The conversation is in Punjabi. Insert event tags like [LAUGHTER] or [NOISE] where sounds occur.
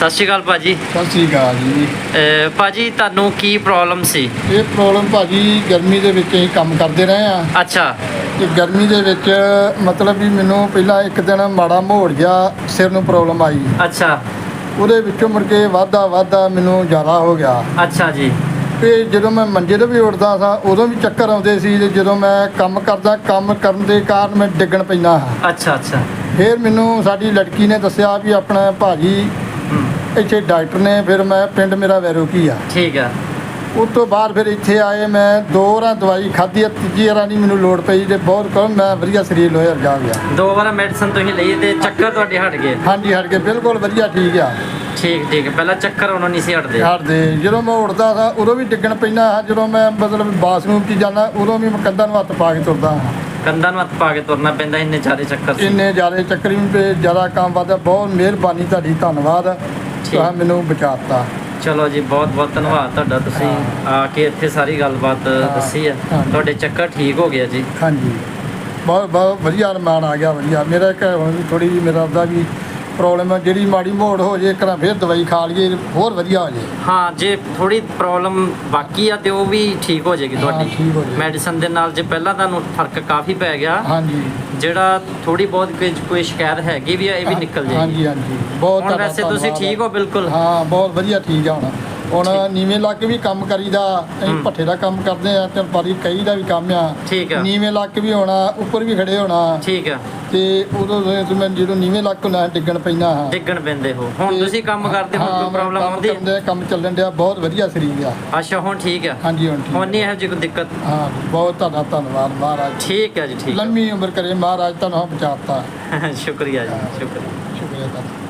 ਸਤਿ ਸ਼੍ਰੀ ਅਕਾਲ ਭਾਜੀ। ਸਤਿ ਸ੍ਰੀ ਅਕਾਲ ਜੀ। ਅਹ ਭਾਜੀ ਤੁਹਾਨੂੰ ਕੀ ਪ੍ਰੋਬਲਮ ਸੀ? ਇਹ ਪ੍ਰੋਬਲਮ ਭਾਜੀ ਗਰਮੀ ਦੇ ਵਿੱਚ ਅਸੀਂ ਕੰਮ ਕਰਦੇ ਰਹੇ ਆ ਅੱਛਾ। ਤੇ ਗਰਮੀ ਦੇ ਵਿੱਚ ਮਤਲਬ ਵੀ ਮੈਨੂੰ ਪਹਿਲਾਂ ਇੱਕ ਦਿਨ ਮਾੜਾ ਮੋੜ ਗਿਆ ਸਿਰ ਨੂੰ ਪ੍ਰੋਬਲਮ ਆਈ। ਅੱਛਾ। ਉਹਦੇ ਵਿੱਚੋਂ ਮੁੜ ਕੇ ਵਾਧਾ ਵਾਧਾ ਮੈਨੂੰ ਜ਼ਿਆਦਾ ਹੋ ਗਿਆ। ਅੱਛਾ ਜੀ। ਤੇ ਜਦੋਂ ਮੈਂ ਮੰਜੇ ਤੇ ਵੀ ਉੱਠਦਾ ਸਾਂ ਉਦੋਂ ਵੀ ਚੱਕਰ ਆਉਂਦੇ ਸੀ ਤੇ ਜਦੋਂ ਮੈਂ ਕੰਮ ਕਰਦਾ ਕੰਮ ਕਰਨ ਦੇ ਕਾਰਨ ਮੈਂ ਡਿੱਗਣ ਪੈਂਦਾ ਹਾਂ। ਅੱਛਾ ਅੱਛਾ। ਫਿਰ ਮੈਨੂੰ ਸਾਡੀ ਲੜਕੀ ਨੇ ਦੱਸਿਆ ਵੀ ਆਪਣਾ ਭਾਜੀ ਇੱਥੇ ਡਾਕਟਰ ਨੇ ਫਿਰ ਮੈਂ ਪਿੰਡ ਮੇਰਾ ਵੈਰੋਕੀ ਆ। ਠੀਕ ਆ। ਉਸ ਤੋਂ ਬਾਅਦ ਫਿਰ ਇੱਥੇ ਆਏ ਮੈਂ ਦੋ ਵਾਰਾਂ ਦਵਾਈ ਖਾਧੀ ਆ ਤੀਜੀ ਵਾਰਾਂ ਨਹੀਂ ਮੈਨੂੰ ਲੋੜ ਪਈ ਤੇ ਬਹੁਤ ਕਮ ਮੈਂ ਵਧੀਆ ਸਰੀਰ ਲੋਇਆ ਜਾ ਗਿਆ। ਦੋ ਵਾਰ ਮੈਡੀਸਨ ਤੁਸੀਂ ਲਈ ਤੇ ਚੱਕਰ ਤੁਹਾਡੇ ਹਟ ਗਏ। ਹਾਂਜੀ ਹਟ ਕੇ ਬਿਲਕੁਲ ਵਧੀਆ ਠੀਕ ਆ। ਠੀਕ ਠੀਕ ਪਹਿਲਾਂ ਚੱਕਰ ਉਹਨਾਂ ਨਹੀਂ ਸੀ ਹਟਦੇ। ਹਟਦੇ। ਜਦੋਂ ਮੈਂ ਉੱਠਦਾ ਸਾਂ ਉਦੋਂ ਵੀ ਡਿੱਗਣ ਪੈਂਦਾ ਹਾਂ। ਜਦੋਂ ਮੈਂ ਮਤਲਬ ਬਾਥਰੂਮ 'ਚ ਜਾਂਦਾ ਉਦੋਂ ਵੀ ਮੈਂ ਕੰਧਾਂ ਨੂੰ ਹੱਥ ਪਾ ਕੇ ਤੁਰਦਾ ਹਾਂ। ਕੰਧਾਂ ਨੂੰ ਹੱਥ ਪਾ ਕੇ ਤੁਰਨਾ ਪੈਂਦਾ ਇੰਨੇ ਜ਼ਿਆਦਾ ਚੱਕਰ ਸੀ। ਇੰਨੇ ਜ਼ਿਆਦਾ ਚੱਕਰੀ ਤੇ ਜ਼ਿਆਦਾ ਕੰਮ ਵੱਧਦਾ ਬਹੁਤ ਮਿਹਰਬਾਨੀ ਤੁਹਾਡੀ ਧੰਨਵਾਦ। ਤੁਸੀਂ ਮੈਨੂੰ ਬਚਾਤਾ। ਚਲੋ ਜੀ ਬਹੁਤ ਬਹੁਤ ਧੰਨਵਾਦ ਤੁਹਾਡਾ। ਤੁਸੀਂ ਆ ਕੇ ਇੱਥੇ ਸਾਰੀ ਗੱਲਬਾਤ ਦੱਸੀ ਆ ਹਾਂ। ਤੁਹਾਡੇ ਚੱਕਰ ਠੀਕ ਹੋ ਗਿਆ ਜੀ। ਹਾਂਜੀ। ਬਹੁਤ ਬਹੁਤ ਵਧੀਆ ਅਰਮਾਨ ਆ ਗਿਆ ਵਧੀਆ। ਮੇਰਾ ਇੱਕ ਹੁਣ ਥੋੜੀ ਜਿਹੀ ਮੇਰਾ ਉਹਦਾ ਵੀ ਪ੍ਰੋਬਲਮ ਜਿਹੜੀ ਮਾੜੀ ਮੋੜ ਹੋ ਜੇ ਇੱਕ ਨਾ ਫਿਰ ਦਵਾਈ ਖਾ ਲਈਏ ਹੋਰ ਵਧੀਆ ਹੋ ਜੇ। ਹਾਂ ਜੇ ਥੋੜੀ ਪ੍ਰੋਬਲਮ ਬਾਕੀ ਆ ਤੇ ਉਹ ਵੀ ਠੀਕ ਹੋ ਜਾਏਗੀ ਤੁਹਾਡੀ। ਠੀਕ ਹੋ ਜਾਏਗੀ। ਮੈਡੀਸਨ ਦੇ ਨਾਲ ਜੇ ਪਹਿਲਾਂ ਤੁਹਾਨੂੰ ਫ਼ਰਕ ਕਾਫੀ ਪੈ ਗਿਆ ਹਾਂਜੀ। ਜਿਹੜਾ ਥੋੜੀ ਬਹੁਤ ਕੋਈ ਕੋਈ ਸ਼ਿਕਾਇਤ ਹੈਗੀ ਵੀ ਆ ਇਹ ਵੀ ਨਿਕਲ ਜਾਏਗੀ। ਹਾਂਜੀ ਹਾਂਜੀ। ਬਹੁਤ ਹੁਣ ਤੁਹਾਡਾ ਵੈਸੇ ਤੁਸੀਂ ਧੰਨਵਾਦ ਠੀਕ ਹੋ ਬਿਲਕੁਲ? ਹਾਂ ਬਹੁਤ ਵਧੀਆ ਠੀਕ ਆ ਹੁਣ। ਹੁਣ ਨੀਵੇਂ ਲੱਗ ਕੇ ਵੀ ਕੰਮ ਕਰੀਦਾ ਅਸੀਂ। ਭੱਠੇ ਦਾ ਕੰਮ ਕਰਦੇ ਆ ਤੇ ਪਾਰੀ ਕਈ ਦਾ ਵੀ ਕੰਮ ਆ। ਠੀਕ ਆ। ਨੀਵੇਂ ਲੱਗ ਕੇ ਵੀ ਹੋਣਾ ਉੱਪਰ ਵੀ ਖੜੇ ਹੋਣਾ। ਠੀਕ ਆ। ਤੇ ਉਦੋਂ ਤੇ ਮੈਂ ਜਦੋਂ ਨੀਵੇਂ ਲੱਗ ਕੇ ਨਾ ਡਿੱਗਣ ਪੈਣਾ ਹਾਂ। ਡਿੱਗਣ ਪੈਂਦੇ ਹੋ। ਹੁਣ ਤੇ- ਤੁਸੀਂ ਕੰਮ ਕਰਦੇ ਹੋ ਹਾਂ, ਕੋਈ ਮੈਂ ਪ੍ਰੋਬਲਮ ਕੰਮ ਆਉਂਦੀ ਕਰਨ ਡਿਆ, ਕੰਮ ਚੱਲਣ ਡਿਆ ਬਹੁਤ ਵਧੀਆ ਸਰੀਰ ਆ। ਅੱਛਾ ਹੁਣ ਠੀਕ ਆ? ਹਾਂਜੀ ਹੁਣ ਠੀਕ। ਹੁਣ ਨਹੀਂ ਇਹੋ ਜਿਹੀ ਕੋਈ ਦਿੱਕਤ? ਹਾਂ ਬਹੁਤ ਤੁਹਾਡਾ ਧੰਨਵਾਦ ਮਹਾਰਾਜ। ਠੀਕ ਹੈ ਜੀ ਠੀਕ ਹੈ। ਲੰਮੀ ਉਮਰ ਕਰੇ ਮਹਾਰਾਜ ਤੁਹਾਨੂੰ ਬਚਾਤਾ। [LAUGHS] ਸ਼ੁਕਰੀਆ ਜੀ ਸ਼ੁਕਰੀਆ। ਸ਼ੁਕਰੀਆ ਤੁਹਾਡਾ।